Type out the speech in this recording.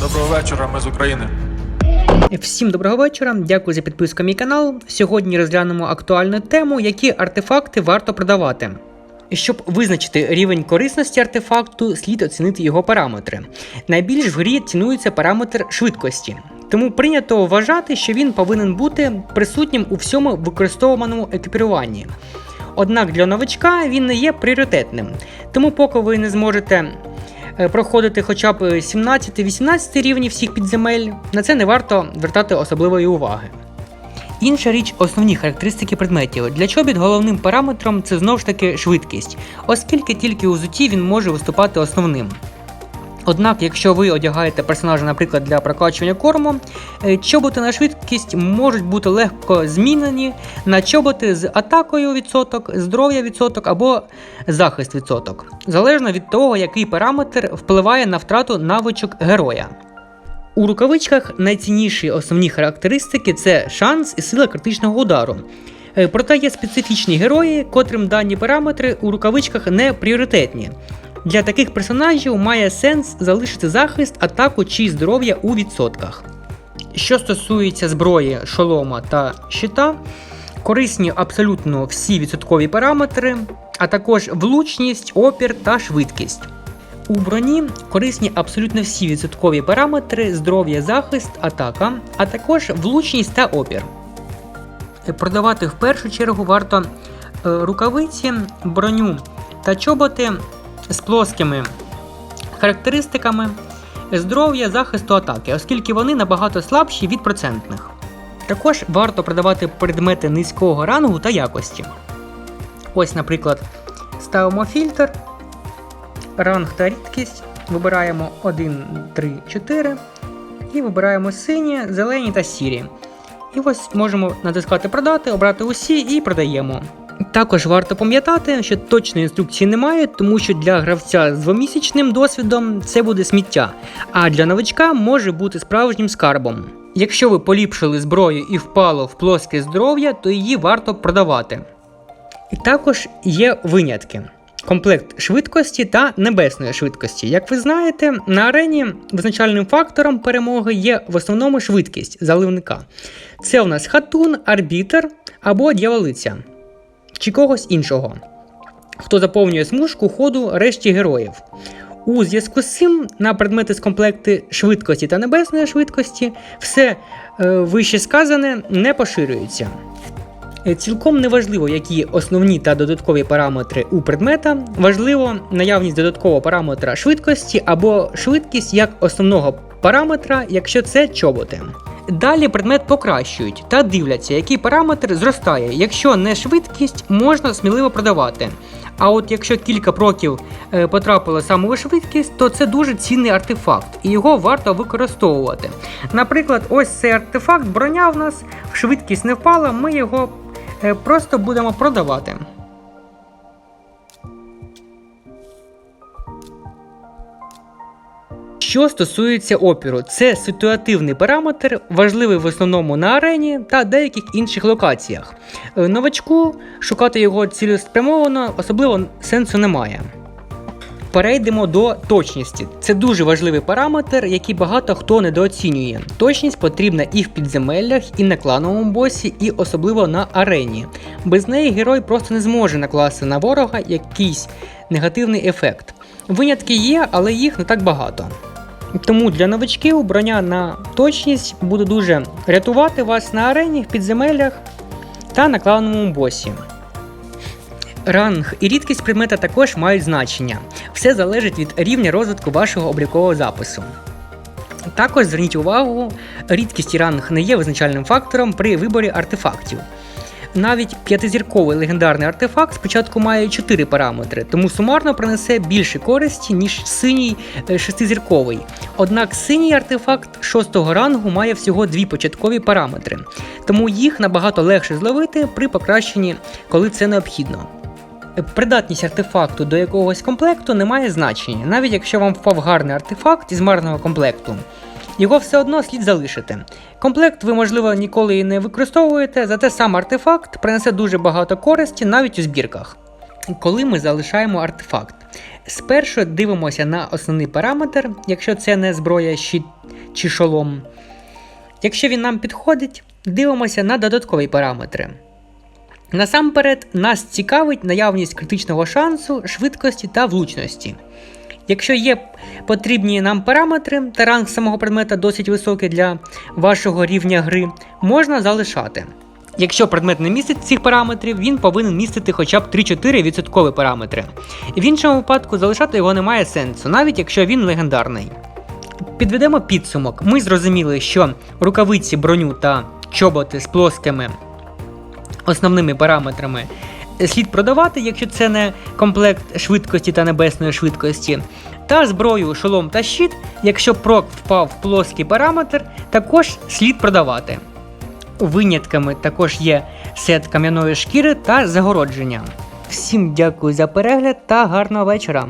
Доброго вечора, ми з України. Всім доброго вечора, дякую за підписку мій канал. Сьогодні розглянемо актуальну тему, які артефакти варто продавати. Щоб визначити рівень корисності артефакту, слід оцінити його параметри. Найбільш в грі цінується параметр швидкості, тому прийнято вважати, що він повинен бути присутнім у всьому використовуваному екіпіруванні. Однак для новачка він не є пріоритетним, тому поки ви не зможете проходити хоча б 17-18 рівні всіх підземель, на це не варто звертати особливої уваги. Інша річ основні характеристики предметів. Для чобіт головним параметром це знову ж таки швидкість, оскільки тільки у зуті він може виступати основним. Однак, якщо ви одягаєте персонажа, наприклад, для прокачування корму, е, чоботи на швидкість можуть бути легко змінені на чоботи з атакою відсоток, здоров'я відсоток або захист відсоток, залежно від того, який параметр впливає на втрату навичок героя. У рукавичках найцінніші основні характеристики це шанс і сила критичного удару. Е, Проте є специфічні герої, котрим дані параметри у рукавичках не пріоритетні. Для таких персонажів має сенс залишити захист, атаку чи здоров'я у відсотках. Що стосується зброї, шолома та щита, корисні абсолютно всі відсоткові параметри, а також влучність, опір та швидкість. У броні корисні абсолютно всі відсоткові параметри, здоров'я, захист, атака, а також влучність та опір. Продавати в першу чергу варто е, рукавиці, броню та чоботи з плоскими характеристиками здоров'я, захисту атаки, оскільки вони набагато слабші від процентних. Також варто продавати предмети низького рангу та якості. Ось, наприклад, ставимо фільтр, ранг та рідкість, вибираємо 1, 3, 4 і вибираємо сині, зелені та сірі. І ось можемо натискати продати, обрати усі і продаємо. Також варто пам'ятати, що точної інструкції немає, тому що для гравця з двомісячним досвідом це буде сміття, а для новачка може бути справжнім скарбом. Якщо ви поліпшили зброю і впало в плоске здоров'я, то її варто продавати. І також є винятки. Комплект швидкості та небесної швидкості. Як ви знаєте, на арені визначальним фактором перемоги є в основному швидкість заливника. Це у нас хатун, арбітер або дьяволиця чи когось іншого, хто заповнює смужку ходу решті героїв. У зв'язку з цим на предмети з комплекти швидкості та небесної швидкості все е, вище сказане не поширюється. Е, Цілком неважливо, які основні та додаткові параметри у предмета, важливо наявність додаткового параметра швидкості або швидкість як основного параметра, якщо це чоботи. Далі предмет покращують та дивляться, який параметр зростає. Якщо не швидкість, можна сміливо продавати. А от якщо кілька проків е, потрапило саме у швидкість, то це дуже цінний артефакт, і його варто використовувати. Наприклад, ось цей артефакт, броня в нас швидкість не впала, ми його е, просто будемо продавати. Що стосується опіру, це ситуативний параметр, важливий в основному на арені та деяких інших локаціях. Е, Новачку шукати його цілеспрямовано особливо сенсу немає. Перейдемо до точності. Це дуже важливий параметр, який багато хто недооцінює. Точність потрібна і в підземеллях, і на клановому босі, і особливо на арені. Без неї герой просто не зможе накласти на ворога якийсь негативний ефект. Винятки є, але їх не так багато. Тому для новачків броня на точність буде дуже рятувати вас на арені, в підземеллях та на клановому босі. Ранг і рідкість предмета також мають значення. Все залежить від рівня розвитку вашого облікового запису. Також зверніть увагу, рідкість і ранг не є визначальним фактором при виборі артефактів. Навіть п'ятизірковий легендарний артефакт спочатку має 4 параметри, тому сумарно принесе більше користі, ніж синій е, шестизірковий. Однак синій артефакт 6 рангу має всього дві початкові параметри, тому їх набагато легше зловити при покращенні, коли це необхідно. Придатність артефакту до якогось комплекту не має значення, навіть якщо вам впав гарний артефакт із марного комплекту. Його все одно слід залишити. Комплект ви, можливо, ніколи і не використовуєте, зате сам артефакт принесе дуже багато користі навіть у збірках. Коли ми залишаємо артефакт, спершу дивимося на основний параметр, якщо це не зброя щит чи шолом. Якщо він нам підходить, дивимося на додаткові параметри. Насамперед, нас цікавить наявність критичного шансу, швидкості та влучності. Якщо є потрібні нам параметри та ранг самого предмета досить високий для вашого рівня гри, можна залишати. Якщо предмет не містить цих параметрів, він повинен містити хоча б 3-4 відсоткові параметри. В іншому випадку залишати його немає сенсу, навіть якщо він легендарний. Підведемо підсумок. Ми зрозуміли, що рукавиці, броню та чоботи з плоскими основними параметрами слід продавати, якщо це не комплект швидкості та небесної швидкості. Та зброю, шолом та щит, якщо прок впав в плоский параметр, також слід продавати. Винятками також є сет кам'яної шкіри та загородження. Всім дякую за перегляд та гарного вечора!